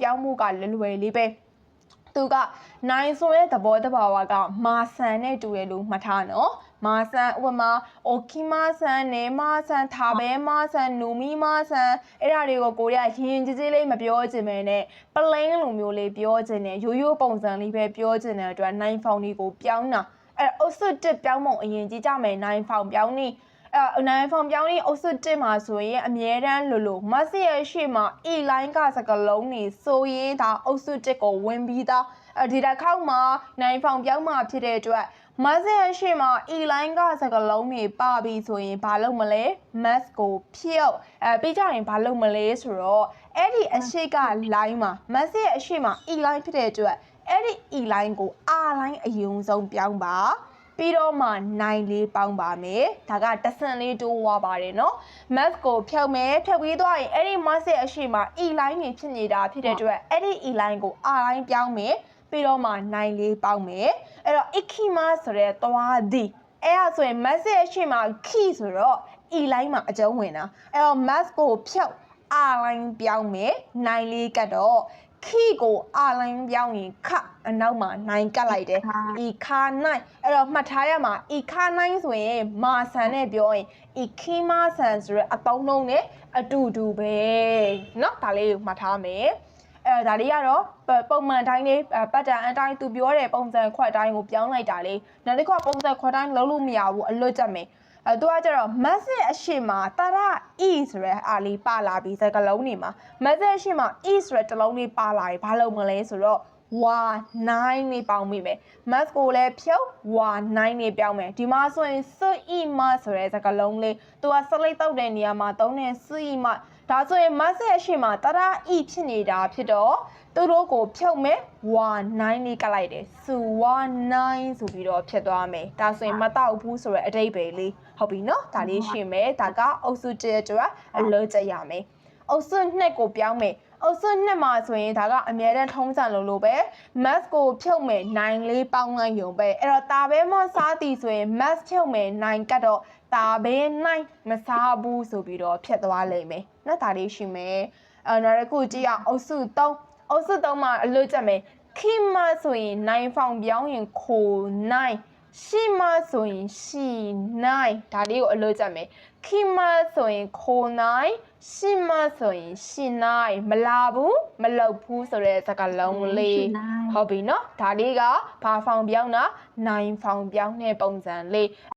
ပြောင်းမှုကလွယ်လွယ်လေးပဲသူကနိုင်ဆိုရဲ့သဘောတဘာဝကမာဆန်နဲ့တူတယ်လို့မှတ်ထားနော်မာဆန်ဥပမာအိုကီမာဆန်နေမာဆန်ထာဘဲမာဆန်နူမီမာဆန်အဲ့ဒါတွေကိုကိုရီးယားရင်ရင်ကြီးကြီးလေးမပြောချင်ပဲနဲ့ plain လိုမျိုးလေးပြောချင်တယ်ရိုးရိုးပုံစံလေးပဲပြောချင်တဲ့အတွက်နိုင်ဖောင်ဒီကိုပြောင်းတာအဲ့အုပ်စုတစ်ပြောင်းပုံအရင်ကြီးကြမယ်နိုင်ဖောင်ပြောင်းနေ အဲနိုင်ဖောင်ပြောင်းနေအုပ်စုတစ်မှာဆိုရင်အမြဲတမ်းလိုလိုမဆရဲ့ရှေ့မှာ e line ကစကလုံးနေဆိုရင်ဒါအုပ်စုတစ်ကိုဝင်ပြီးသားအဲဒီတစ်ခေါက်မှာနိုင်ဖောင်ပြောင်းမှာဖြစ်တဲ့အတွက်မဆရဲ့ရှေ့မှာ e line ကစကလုံးနေပါပြီဆိုရင်ဘာလုပ်မလဲ mass ကိုဖြုတ်အဲပြီးကြရင်ဘာလုပ်မလဲဆိုတော့အဲ့ဒီအရှိက line မှာ mass ရဲ့အရှိမှာ e line ဖြစ်တဲ့အတွက်အဲ့ဒီ e line ကို r line အယုံဆုံးပြောင်းပါ ပြီးတော့မှနိုင်လေးပေါင်းပါမယ်ဒါကတဆန်လေးတိုးဝါပါတယ်နော် math ကိုဖြုတ်မယ်ဖြုတ်ပြီးသွားရင်အဲ့ဒီ math ရဲ့အရှိမ e line တွေဖြစ်နေတာဖြစ်တဲ့အတွက်အဲ့ဒီ e line ကို r line ပြောင်းမယ်ပြီးတော့မှနိုင်လေးပေါင်းမယ်အဲ့တော့ ikima ဆိုတဲ့သွားသည်အဲ့ဒါဆိုရင် message အရှိမ key ဆိုတော့ e line မှာအကျုံးဝင်တာအဲ့တော့ math ကိုဖြုတ် r line ပြောင်းမယ်နိုင်လေးကတ်တော့ key ကို r line ပြောင်းရင်ခအနောက်မှာနိုင်ကတ်လိုက်တယ် ဤခါနိုင်အဲ့တော့မှတ်ထားရမှာဤခါနိုင်ဆိုရင်မာဆန်နဲ့ပြောရင်ဤခီမာဆန်ဆိုရက်အပေါင်းလုံးနဲ့အတူတူပဲเนาะဒါလေးကိုမှတ်ထားမယ်အဲ့ဒါလေးကတော့ပုံမှန်တိုင်းလေးပတ်တန်အတိုင်းသူပြောတဲ့ပုံစံခွက်တိုင်းကိုပြောင်းလိုက်တာလေးနောက်တစ်ခါပုံစံခွက်တိုင်းလုံးလို့မရဘူးအလွတ်ချက်မယ် အဲသူကကျတော့ message အရှိမတရ e ဆိုရဲအားလေးပါလာပြီးစကလုံးနေမှာ message အရှိမ e ဆိုရဲတစ်လုံးလေးပါလာပြီဘာလို့မလဲဆိုတော့ y 9နေပေါင်းမိမယ် math ကိုလည်းဖြုတ် y 9နေပြောင်းမယ်ဒီမှာဆိုရင် s e m ဆိုတဲ့စကားလုံးလေးသူကစလိတ်တောက်တဲ့နေရာမှာသုံးတဲ့ s e m ဒါဆိုရင် math ရဲ့အရှိမတရ e ဖြစ်နေတာဖြစ်တော့သူတို့ကိုဖြုတ်မယ် y 9နေကလိုက်တယ်စူ y 9ဆိုပြီးတော့ဖြစ်သွားမယ်ဒါဆိုရင်မတောက်ဘူးဆိုရယ်အတိတ်ပဲလေးဟုတ်ပြီနော်ဒါလေးရှင်းမယ်ဒါကအုပ်စုတရအတွက်အလို့ကြရမယ်အုပ်စုနှစ်ကိုပြောင်းမယ်အုပ်စုနှစ်မှာဆိုရင်ဒါကအမြဲတမ်းထုံးစံလိုလိုပဲ math ကိုဖြုတ်မယ်9လေးပေါင်းလိုက်ရုံပဲအဲ့တော့တာဘဲမစားသည်ဆိုရင် math ဖြုတ်မယ်9ကတ် တော့တာဘဲ9မစားဘူးဆိုပြီးတော့ဖြတ်သွားလိမ့်မယ်နော်ဒါလေးရှိမယ်အဲ့နောက်တစ်ခုကြည့်အောင်အုပ်စု3အုပ်စု3မှာအလို့ချက်မယ်ခိမဆိုရင်9ဖောင်ပြောင်းရင်ခို9ရှိမဆိုရင်ရှိ9ဒါလေးကိုအလို့ချက်မယ်ခိမဆိုရင်ခို9ရှိမဆိုရင်ရှိ9မလာဘူးမလောက်ဘူးဆိုတဲ့စကားလုံးလေးဟုတ်ပြီနော်ဒါလေးကဘာဖောင်ပြောင်းတာ9ဖောင်ပြောင်းတဲ့ပုံစံလေး